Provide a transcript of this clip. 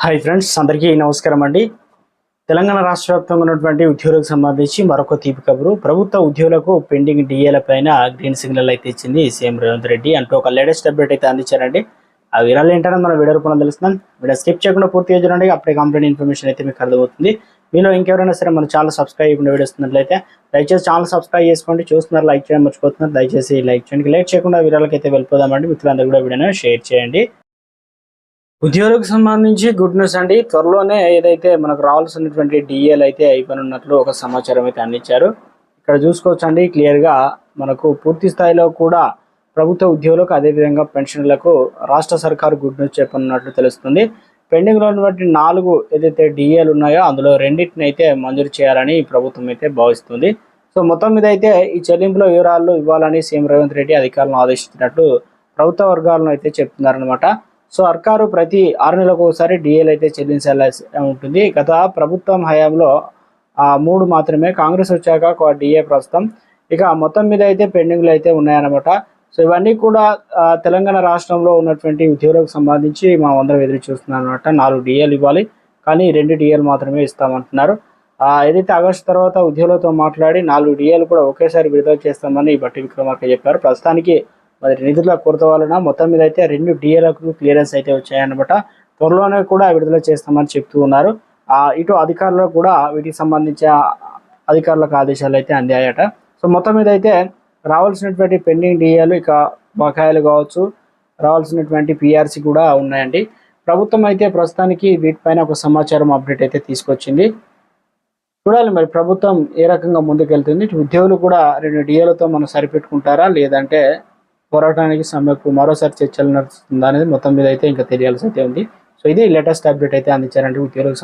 Hi friends అందరికీ నమస్కారం అండి. తెలంగాణ రాష్ట్ర వ్యాప్తంగా ఉన్నటువంటి ఉద్యోగులకు సంబంధించి మరొక తీపి కబురు. ప్రభుత్వ ఉద్యోగులకు పెండింగ్ డిఏల పైన గ్రీన్ సిగ్నల్ అయితే ఇచ్చింది సీఎం రేవంత్ రెడ్డి. అంటూ ఒక లేటెస్ట్ అప్డేట్ అయితే అందించారండి. ఆ వివరాలు ఏంటనే మనం వీడియో రూపంలో తెలుస్తున్నాం వీడియో స్కిప్ చేయకుండా పూర్తిగా చూడండి. అప్పుడే కంప్లీట్ ఇన్ఫర్మేషన్ అయితే మీకు అర్థమవుతుంది. మీలో ఇంకెవరైనా సరే మన ఛానల్ సబ్స్క్రైబ్ చేయకుండా వీడియోస్తున్నట్లయితే దయచేసి ఛానల్ సబ్స్క్రైబ్ చేసుకోండి. చూస్తున్నారు లైక్ చేయడం మర్చిపోతున్నారు. దయచేసి లైక్ చేయండి. లైక్ చేయకుండా వీరాలకైతే అయితే వెళ్ళిపోదామండి. మిత్రులందరూ కూడా వీడియోని షేర్ చేయండి. ఉద్యోగులకు సంబంధించి గుడ్ న్యూస్ అండి. త్వరలోనే ఏదైతే మనకు రావాల్సినటువంటి డిఏలు అయితే అయిపోయినట్లు ఒక సమాచారం అయితే అందించారు. ఇక్కడ చూసుకోవచ్చు అండి క్లియర్గా మనకు పూర్తి స్థాయిలో కూడా ప్రభుత్వ ఉద్యోగులకు అదేవిధంగా పెన్షన్లకు రాష్ట్ర సర్కారు గుడ్ న్యూస్ చెప్పనున్నట్లు తెలుస్తుంది. పెండింగ్లో ఉన్నటువంటి నాలుగు ఏదైతే డిఏలు ఉన్నాయో అందులో రెండింటిని అయితే మంజూరు చేయాలని ప్రభుత్వం అయితే భావిస్తుంది. సో మొత్తం మీద అయితే ఈ చెల్లింపుల వివరాలు ఇవ్వాలని సీఎం రేవంత్ రెడ్డి అధికారులను ఆదేశించినట్టు ప్రభుత్వ వర్గాలను అయితే చెప్తున్నారనమాట సో సర్కారు ప్రతి ఆరు నెలలకు ఒకసారి డిఏలు అయితే చెల్లించాల్సి ఉంటుంది. గత ప్రభుత్వం హయాంలో మూడు మాత్రమే కాంగ్రెస్ వచ్చాక ఒక డిఏ ప్రస్తుతం. ఇక మొత్తం మీద అయితే పెండింగ్లు అయితే ఉన్నాయన్నమాట. సో ఇవన్నీ కూడా తెలంగాణ రాష్ట్రంలో ఉన్నటువంటి ఉద్యోగులకు సంబంధించి మా అందరం ఎదురు చూస్తున్నాం అనమాట నాలుగు డిఏలు ఇవ్వాలి. కానీ రెండు డిఏలు మాత్రమే ఇస్తామంటున్నారు. ఏదైతే ఆగస్టు తర్వాత ఉద్యోగులతో మాట్లాడి నాలుగు డిఏలు కూడా ఒకేసారి విడుదల చేస్తామని బట్టి విక్రమార్క చెప్పారు. ప్రస్తుతానికి మరి నిధుల కొరత వలన మొత్తం మీద అయితే రెండు డిఏలకు క్లియరెన్స్ అయితే వచ్చాయన్నమాట. త్వరలోనే కూడా విడుదల చేస్తామని చెప్తూ ఉన్నారు. ఇటు అధికారులకు కూడా వీటికి సంబంధించిన అధికారులకు ఆదేశాలు అయితే అందాయట. సో మొత్తం మీద అయితే రావాల్సినటువంటి పెండింగ్ డిఏలు ఇక బకాయిలు కావచ్చు రావాల్సినటువంటి పిఆర్సి కూడా ఉన్నాయండి. ప్రభుత్వం అయితే ప్రస్తుతానికి వీటిపైన ఒక సమాచారం అప్డేట్ అయితే తీసుకొచ్చింది. చూడాలి మరి ప్రభుత్వం ఏ రకంగా ముందుకెళ్తుంది. ఉద్యోగులు కూడా రెండు డిఏలతో మనం సరిపెట్టుకుంటారా? లేదంటే పోరాటానికి సమ్మెకు మరోసారి చర్చలు నడుస్తుందా అనేది మొత్తం మీద అయితే ఇంకా తెలియాల్సి అయితే ఉంది. సో ఇది లేటెస్ట్ అప్డేట్ అయితే అందించారంటే ఉద్యోగులకు